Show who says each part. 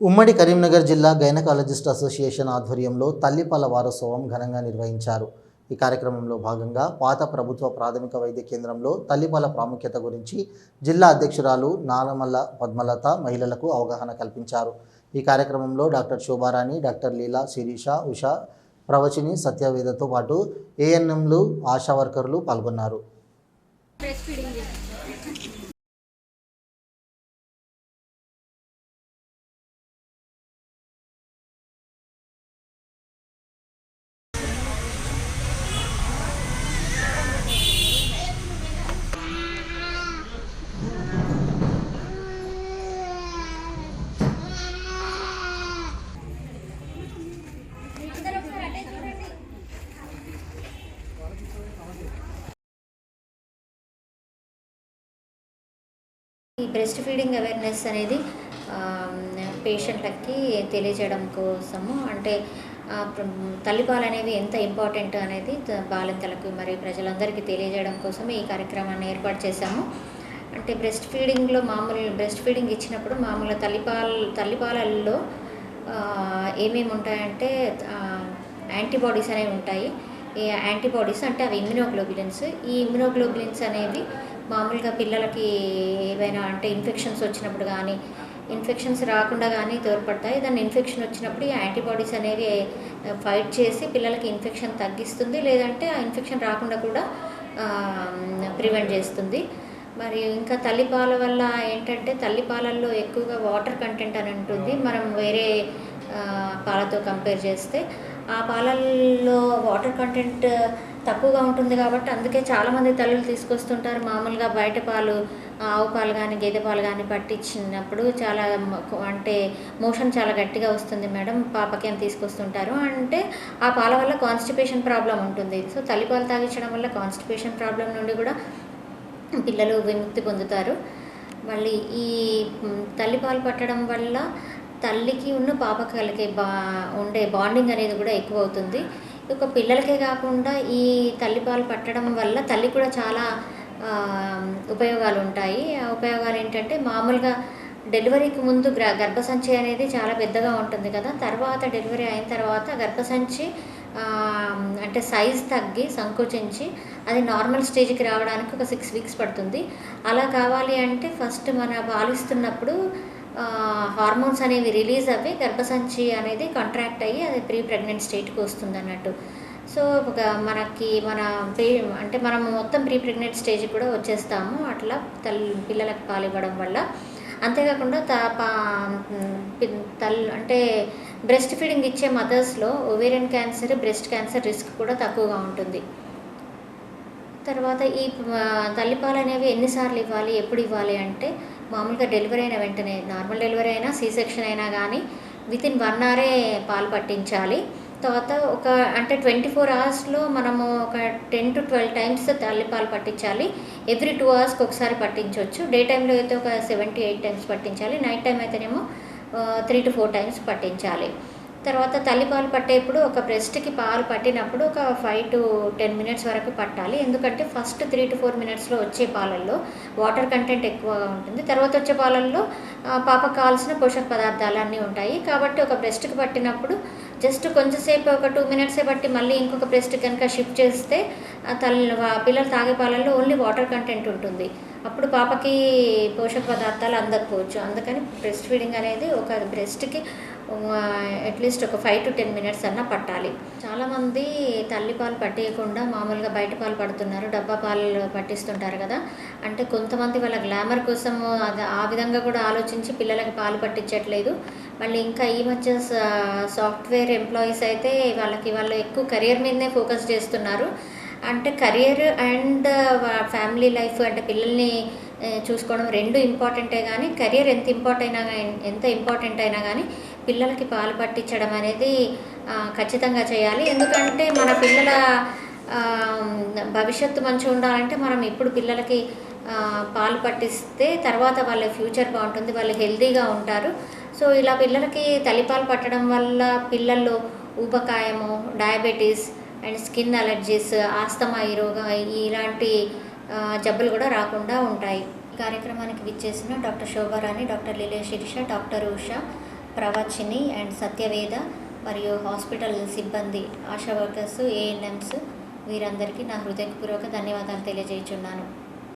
Speaker 1: ఉమ్మడి కరీంనగర్ జిల్లా gynaecologist association ఆధ్వర్యంలో తల్లిపాల వారోత్సవం ఘనంగా నిర్వహించారు. ఈ కార్యక్రమంలో భాగంగా పాత ప్రభుత్వ ప్రాథమిక వైద్య కేంద్రంలో తల్లిపాల ప్రాముఖ్యత గురించి జిల్లా అధ్యక్షురాలు నారమల్ల పద్మలత మహిళలకు అవగాహన కల్పించారు. ఈ కార్యక్రమంలో డాక్టర్ శోభారాణి డాక్టర్ లీలా శిరీష ఉషా ప్రవచిని సత్యవేదతో పాటు ఏఎన్ఎంలు ఆశా వర్కర్లు పాల్గొన్నారు
Speaker 2: బ్రెస్ట్ ఫీడింగ్ చేస్తాం ఈ బ్రెస్ట్ ఫీడింగ్ అవేర్నెస్ అనేది పేషెంట్లకి తెలియజేయడం కోసము అంటే తల్లిపాలనేవి తల్లిపాలు అనేవి ఎంత ఇంపార్టెంట్ అనేది బాలింతలకు మరియు ప్రజలందరికీ తెలియజేయడం కోసమే ఈ కార్యక్రమాన్ని ఏర్పాటు చేశాము. అంటే బ్రెస్ట్ ఫీడింగ్లో మామూలు బ్రెస్ట్ ఫీడింగ్ ఇచ్చినప్పుడు మామూలు తల్లిపాల తల్లిపాలల్లో ఏమేమి ఉంటాయంటే యాంటీబాడీస్ అనేవి ఉంటాయి. ఈ యాంటీబాడీస్ అంటే అవి ఇమ్యునోగ్లోబులిన్స్ ఈ ఇమ్యునోగ్లోబులిన్స్ అనేవి మామూలుగా పిల్లలకి ఏవైనా అంటే ఇన్ఫెక్షన్స్ వచ్చినప్పుడు కానీ ఇన్ఫెక్షన్స్ రాకుండా కానీ తోడ్పడతాయి. దాన్ని ఇన్ఫెక్షన్ వచ్చినప్పుడు ఈ యాంటీబాడీస్ అనేవి ఫైట్ చేసి పిల్లలకి ఇన్ఫెక్షన్ తగ్గిస్తుంది. లేదంటే ఆ ఇన్ఫెక్షన్ రాకుండా కూడా ప్రివెంట్ చేస్తుంది. మరి ఇంకా తల్లిపాల వల్ల ఏంటంటే తల్లిపాలల్లో ఎక్కువగా వాటర్ కంటెంట్ అని ఉంటుంది. మనం వేరే పాలతో కంపేర్ చేస్తే ఆ పాలల్లో వాటర్ కంటెంట్ తక్కువగా ఉంటుంది కాబట్టి అందుకే చాలామంది తల్లులు తీసుకొస్తుంటారు మామూలుగా బయట పాలు ఆవు పాలు కానీ గేదె పాలు కానీ పట్టించినప్పుడు చాలా అంటే మోషన్ చాలా గట్టిగా వస్తుంది మేడం పాపకి అని తీసుకొస్తుంటారు అంటే ఆ పాల వల్ల కాన్స్టిపేషన్ ప్రాబ్లం ఉంటుంది. సో తల్లిపాలు తాగించడం వల్ల కాన్స్టిపేషన్ ప్రాబ్లం నుండి కూడా పిల్లలు విముక్తి పొందుతారు. మళ్ళీ ఈ తల్లిపాలు పట్టడం వల్ల తల్లికి ఉన్న పాపకి కలిగే బా ఉండే బాండింగ్ అనేది కూడా ఎక్కువ అవుతుంది. ఒక పిల్లలకే కాకుండా ఈ తల్లిపాలు పట్టడం వల్ల తల్లి కూడా చాలా ఉపయోగాలు ఉంటాయి. ఆ ఉపయోగాలు ఏంటంటే మామూలుగా డెలివరీకి ముందు గ్ర గర్భసంచి అనేది చాలా పెద్దగా ఉంటుంది కదా. తర్వాత డెలివరీ అయిన తర్వాత గర్భసంచి అంటే సైజ్ తగ్గి సంకోచించి అది నార్మల్ స్టేజ్కి రావడానికి ఒక సిక్స్ వీక్స్ పడుతుంది. అలా కావాలి అంటే ఫస్ట్ మన పాలిస్తున్నప్పుడు హార్మోన్స్ అనేవి రిలీజ్ అవ్వి గర్భసంచి అనేది కాంట్రాక్ట్ అయ్యి అది ప్రీ ప్రెగ్నెంట్ స్టేట్కి వస్తుంది అన్నట్టు సో ఒక మనకి మన ప్రీ అంటే మనం మొత్తం ప్రీ ప్రెగ్నెంట్ స్టేజ్ కూడా వచ్చేస్తాము. అట్లా తల్లి పిల్లలకు పాలు ఇవ్వడం వల్ల. అంతేకాకుండా త పా- పి- తల్ అంటే బ్రెస్ట్ ఫీడింగ్ ఇచ్చే మదర్స్లో ovarian cancer breast cancer risk కూడా తక్కువగా ఉంటుంది. తర్వాత ఈ తల్లిపాలు అనేవి ఎన్నిసార్లు ఇవ్వాలి ఎప్పుడు ఇవ్వాలి అంటే మామూలుగా డెలివరీ అయిన వెంటనే నార్మల్ డెలివరీ అయినా సీ సెక్షన్ అయినా కానీ విత్ ఇన్ వన్ అవరే పాలు పట్టించాలి. తర్వాత ఒక అంటే ట్వంటీ ఫోర్ అవర్స్లో మనము ఒక టెన్ టు ట్వెల్వ్ టైమ్స్ తల్లిపాలు పట్టించాలి. ఎవ్రీ టూ అవర్స్కి ఒకసారి పట్టించవచ్చు డే టైంలో అయితే ఒక సెవెంటీ ఎయిట్ టైమ్స్ పట్టించాలి. నైట్ టైం అయితేనేమో త్రీ టు ఫోర్ టైమ్స్ పట్టించాలి. తర్వాత తల్లి పాలు పట్టేప్పుడు ఒక బ్రెస్ట్కి పాలు పట్టినప్పుడు ఒక ఫైవ్ టు టెన్ మినిట్స్ వరకు పట్టాలి. ఎందుకంటే ఫస్ట్ త్రీ టు ఫోర్ మినిట్స్లో వచ్చే పాలల్లో వాటర్ కంటెంట్ ఎక్కువగా ఉంటుంది. తర్వాత వచ్చే పాలల్లో పాప కావాల్సిన పోషక పదార్థాలు అన్నీ ఉంటాయి. కాబట్టి ఒక బ్రెస్ట్కి పట్టినప్పుడు జస్ట్ కొంచెంసేపు ఒక టూ మినిట్సే బట్టి మళ్ళీ ఇంకొక బ్రెస్ట్ కనుక షిఫ్ట్ చేస్తే తల్లి పిల్లలు తాగే పాలల్లో ఓన్లీ వాటర్ కంటెంట్ ఉంటుంది. అప్పుడు పాపకి పోషక పదార్థాలు అందకపోవచ్చు. అందుకని బ్రెస్ట్ ఫీడింగ్ అనేది ఒక బ్రెస్ట్కి అట్లీస్ట్ ఒక ఫైవ్ టు టెన్ మినిట్స్ అన్నా పట్టాలి. చాలామంది తల్లి పాలు పట్టేయకుండా మామూలుగా బయట పాలు పడుతున్నారు డబ్బా పాలు పట్టిస్తుంటారు కదా. అంటే కొంతమంది వాళ్ళ గ్లామర్ కోసం అది ఆ విధంగా కూడా ఆలోచించి పిల్లలకి పాలు పట్టించట్లేదు. మళ్ళీ ఇంకా ఈ మధ్య సాఫ్ట్వేర్ ఎంప్లాయీస్ అయితే వాళ్ళకి వాళ్ళు ఎక్కువ కెరియర్ మీదనే ఫోకస్ చేస్తున్నారు. అంటే కెరియర్ అండ్ ఫ్యామిలీ లైఫ్ అంటే పిల్లల్ని చూసుకోవడం రెండు ఇంపార్టెంటే కానీ కెరియర్ ఎంత ఇంపార్టెంట్ అయినా గా- ఎంత ఇంపార్టెంట్ అయినా కానీ పిల్లలకి పాలు పట్టించడం అనేది ఖచ్చితంగా చేయాలి. ఎందుకంటే మన పిల్లల భవిష్యత్తు మంచిగా ఉండాలంటే మనం ఇప్పుడు పిల్లలకి పాలు పట్టిస్తే తర్వాత వాళ్ళ ఫ్యూచర్ బాగుంటుంది వాళ్ళు హెల్తీగా ఉంటారు. సో ఇలా పిల్లలకి తల్లిపాలు పట్టడం వల్ల పిల్లల్లో ఊబకాయము diabetes and skin allergies asthma ఈ రోగ ఇలాంటి జబ్బులు కూడా రాకుండా ఉంటాయి. ఈ కార్యక్రమానికి విచ్చేసిన doctor Shobharani doctor Leela Shirisha doctor Usha Pravachini and Satyaveda మరియు హాస్పిటల్ సిబ్బంది ఆశా వర్కర్స్ ఏఎన్ఎంస్ వీరందరికీ నా హృదయపూర్వక ధన్యవాదాలు తెలియజేయుచున్నాను.